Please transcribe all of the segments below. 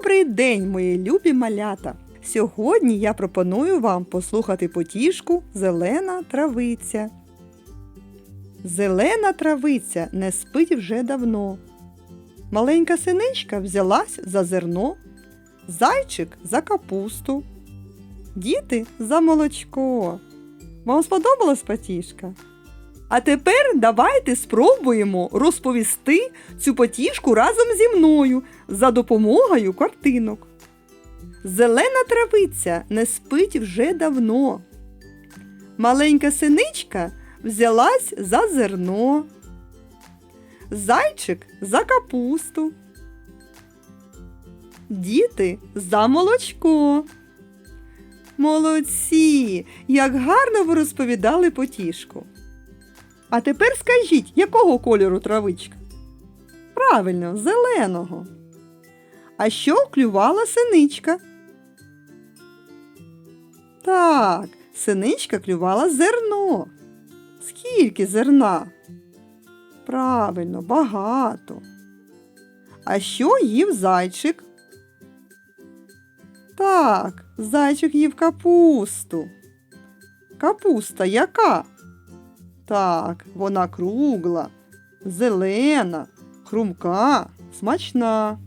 Добрий день, мої любі малята! Сьогодні я пропоную вам послухати потішку Зелена травиця. Зелена травиця не спить вже давно. Маленька синичка взялась за зерно, зайчик за капусту, діти за молочко. Вам сподобалась потішка? А тепер давайте спробуємо розповісти цю потішку разом зі мною за допомогою картинок. Зелена травиця не спить вже давно. Маленька синичка взялась за зерно. Зайчик за капусту. Діти за молочко. Молодці! Як гарно ви розповідали потішку. А тепер скажіть, якого кольору травичка? Правильно, зеленого. А що клювала синичка? Так, синичка клювала зерно. Скільки зерна? Правильно, багато. А що їв зайчик? Так, зайчик їв капусту. Капуста яка? Так, вона кругла, зелена, хрумка, смачна.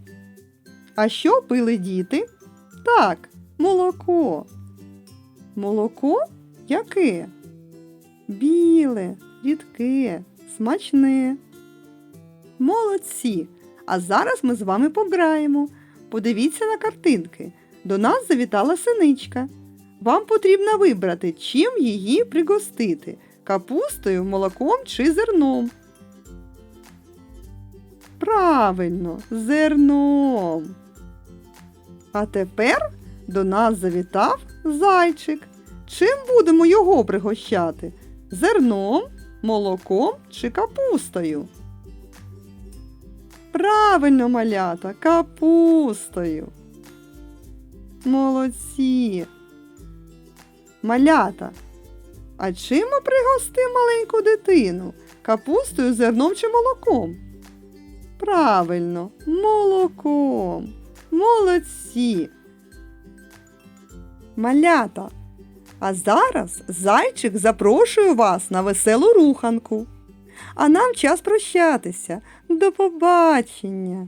А що пили діти? Так, молоко. Молоко яке? Біле, рідке, смачне. Молодці! А зараз ми з вами пограємо. Подивіться на картинки. До нас завітала синичка. Вам потрібно вибрати, чим її пригостити капустою, молоком чи зерном. Правильно, зерном. А тепер до нас завітав зайчик. Чим будемо його пригощати? Зерном, молоком чи капустою? Правильно, малята, капустою. Молодці. Малята. А чим ми маленьку дитину? Капустою, зерном чи молоком? Правильно, молоком. Молодці. Малята. А зараз зайчик запрошує вас на веселу руханку. А нам час прощатися. До побачення.